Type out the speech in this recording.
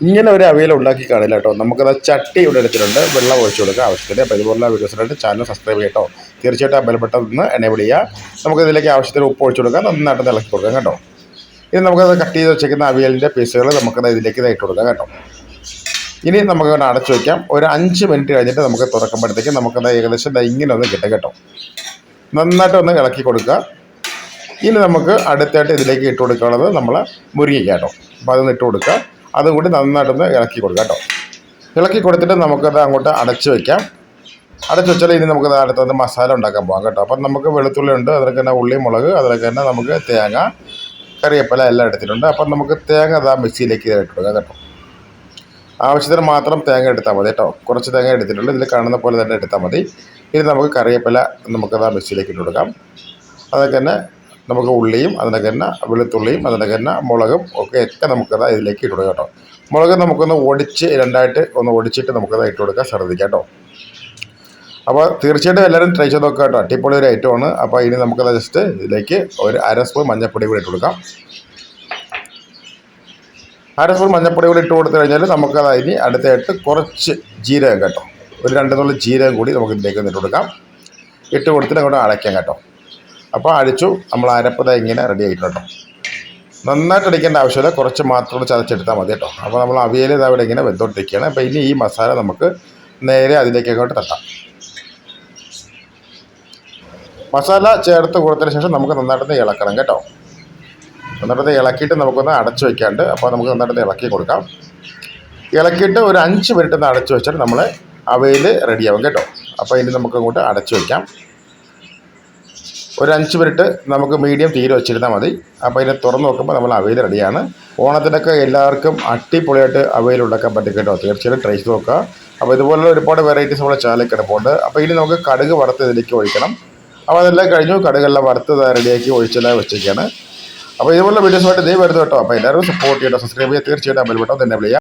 ഇങ്ങനെ ഒരു അവയിൽ ഉണ്ടാക്കി കാണില്ല കേട്ടോ. നമുക്കത് ചട്ടി ഇവിടെ എടുത്തിട്ടുണ്ട്. വെള്ളം ഒഴിച്ചു കൊടുക്കുക ആവശ്യത്തിന്. അപ്പോൾ ഇതുപോലുള്ള വീഡിയോസിനായിട്ട് ചാനൽ സബ്സ്ക്രൈബ് ചെയ്യട്ടോ. തീർച്ചയായിട്ടും ആ ബെൽബട്ടൺ ഒന്ന് എനേബിൾ നമുക്ക് ഇതിലേക്ക് ആവശ്യത്തിന് ഉപ്പ് ഒഴിച്ചു കൊടുക്കാം. നന്നായിട്ട് ഇളക്കി കൊടുക്കാം കേട്ടോ. ഇനി നമുക്കത് കട്ട് ചെയ്ത് വെച്ചേക്കുന്ന അവിയലിന്റെ പീസുകൾ നമുക്കത് ഇതിലേക്ക് ഇതായിട്ട് കൊടുക്കാം കേട്ടോ. ഇനി നമുക്ക് അടച്ചു വയ്ക്കാം ഒരു അഞ്ച് മിനിറ്റ് കഴിഞ്ഞിട്ട് നമുക്ക് തുറക്കുമ്പോഴത്തേക്ക് നമുക്കത് ഏകദേശം ഇങ്ങനെ ഒന്ന് കിട്ടും കേട്ടോ. നന്നായിട്ട് ഒന്ന് ഇളക്കി കൊടുക്കുക. ഇനി നമുക്ക് അടുത്തായിട്ട് ഇതിലേക്ക് ഇട്ട് കൊടുക്കാനുള്ളത് നമ്മൾ മുരിങ്ങിക്കാട്ടോ കേട്ടോ. അപ്പോൾ അതൊന്ന് ഇട്ട് കൊടുക്കുക. അതും കൂടി നന്നായിട്ടൊന്ന് ഇളക്കി കൊടുക്കുക കേട്ടോ. ഇളക്കി കൊടുത്തിട്ട് നമുക്കത് അങ്ങോട്ട് അടച്ച് വയ്ക്കാം അടച്ച് വെച്ചാൽ ഇനി നമുക്ക് അടുത്തത് മസാല ഉണ്ടാക്കാൻ പോകാം കേട്ടോ. അപ്പം നമുക്ക് വെളുത്തുള്ളി ഉണ്ട് അതിലൊക്കെ തന്നെ ഉള്ളി മുളക് അതിലൊക്കെ തന്നെ നമുക്ക് തേങ്ങ കറിവേപ്പില എല്ലാം എടുത്തിട്ടുണ്ട്. അപ്പം നമുക്ക് തേങ്ങ അതാ മിക്സിയിലേക്ക് ഇട്ടിടുക കേട്ടോ. ആവശ്യത്തിന് മാത്രം തേങ്ങ എടുത്താൽ മതി കേട്ടോ. കുറച്ച് തേങ്ങ എടുത്തിട്ടുണ്ട്. ഇതിൽ കാണുന്ന പോലെ തന്നെ എടുത്താൽ മതി. ഇനി നമുക്ക് കറിവേപ്പില നമുക്കതാ മിക്സിയിലേക്ക് ഇട്ട് കൊടുക്കാം. അതൊക്കെ തന്നെ നമുക്ക് ഉള്ളിയും അതിനൊക്കെ തന്നെ വെളുത്തുള്ളിയും അതിനൊക്കെ തന്നെ മുളകും ഒക്കെ ഒക്കെ നമുക്കത് ഇതിലേക്ക് ഇട്ട് കൊടുക്കാം കേട്ടോ. മുളക് നമുക്കൊന്ന് ഒടിച്ച് രണ്ടായിട്ട് ഒന്ന് ഒടിച്ചിട്ട് നമുക്കത് ഇട്ട് കൊടുക്കാൻ ശ്രദ്ധിക്കാം കേട്ടോ. അപ്പോൾ തീർച്ചയായിട്ടും എല്ലാവരും ട്രൈ ചെയ്ത് നോക്കുക കേട്ടോ. അടിപൊളി ഒരു ഐറ്റമാണ് അപ്പോൾ ഇനി നമുക്കത് ജസ്റ്റ് ഇതിലേക്ക് ഒരു അര സ്പൂൺ മഞ്ഞൾപ്പൊടി കൂടി ഇട്ട് കൊടുക്കാം. അര സ്പൂൺ മഞ്ഞൾപ്പൊടി കൂടി ഇട്ട് കൊടുത്തു കഴിഞ്ഞാൽ നമുക്കത് ഇനി അടുത്തായിട്ട് കുറച്ച് ജീരകം കേട്ടോ. ഒരു രണ്ട് നുള്ളി ജീരകം കൂടി നമുക്ക് ഇതിലേക്ക് ഇട്ട് കൊടുക്കാം. ഇട്ട് കൊടുത്തിട്ട് അങ്ങോട്ട് അടയ്ക്കാം കേട്ടോ. അപ്പോൾ അടിച്ചു. നമ്മൾ അരപ്പത ഇങ്ങനെ റെഡി ആയിട്ടുണ്ട്. നന്നായിട്ട് അടിക്കേണ്ട ആവശ്യമില്ല. കുറച്ച് മാത്രം ചതച്ചെടുത്താൽ മതി കേട്ടോ. അപ്പോൾ നമ്മൾ അവിയൽ ഇതവിടെ ഇങ്ങനെ വെന്തോട്ടിരിക്കുകയാണ് അപ്പോൾ ഇനി ഈ മസാല നമുക്ക് നേരെ അതിലേക്ക് അങ്ങോട്ട് തട്ടാം. മസാല ചേർത്ത് കൊടുത്തതിന് ശേഷം നമുക്ക് നന്നായിട്ടൊന്ന് ഇളക്കണം കേട്ടോ. നന്നായിട്ടൊന്ന് ഇളക്കിയിട്ട് നമുക്കൊന്ന് അടച്ചു വയ്ക്കാണ്ട് അപ്പോൾ നമുക്ക് നന്നായിട്ടൊന്ന് ഇളക്കി കൊടുക്കാം. ഇളക്കിയിട്ട് ഒരു അഞ്ച് മിനിറ്റ് ഒന്ന് അടച്ചു വെച്ചാൽ നമ്മൾ അവയിൽ റെഡിയാവും കേട്ടോ. അപ്പോൾ ഇനി നമുക്ക് അങ്ങോട്ട് അടച്ചു വയ്ക്കാം ഒരു അഞ്ച് മിനിറ്റ് നമുക്ക് മീഡിയം തീരെ വെച്ചിരുന്നാൽ മതി. അപ്പോൾ ഇതിനെ തുറന്ന് നോക്കുമ്പോൾ നമ്മൾ അവയിൽ റെഡിയാണ്. ഓണത്തിനൊക്കെ എല്ലാവർക്കും അടിപൊളിയായിട്ട് അവയിൽ ഉണ്ടാക്കാൻ പറ്റും കേട്ടോ. തീർച്ചയായിട്ടും ട്രൈ നോക്കുക. അപ്പോൾ ഇതുപോലുള്ള ഒരുപാട് വെറൈറ്റീസ് നമ്മുടെ ചാനലിൽ കിടപ്പുണ്ട്. അപ്പോൾ ഇനി നമുക്ക് കടുക് വറുത്ത് ഇതിലേക്ക് ഒഴിക്കണം. അപ്പോൾ അതെല്ലാം കഴിഞ്ഞു. കടുകെല്ലാം വറുത്ത് റെഡിയാക്കി ഒഴിച്ചെല്ലാം വെച്ചേക്കാണ്. അപ്പോൾ ഇതുപോലുള്ള വീഡിയോസുമായിട്ട് ഇതേ വരുന്നു കേട്ടോ. അപ്പോൾ എല്ലാവരും സപ്പോർട്ട് ചെയ്യട്ടോ സബ്സ്ക്രൈബ് ചെയ്യുക. തീർച്ചയായിട്ടും ബെൽ ബട്ടൺ തന്നെ വിളിക്കുക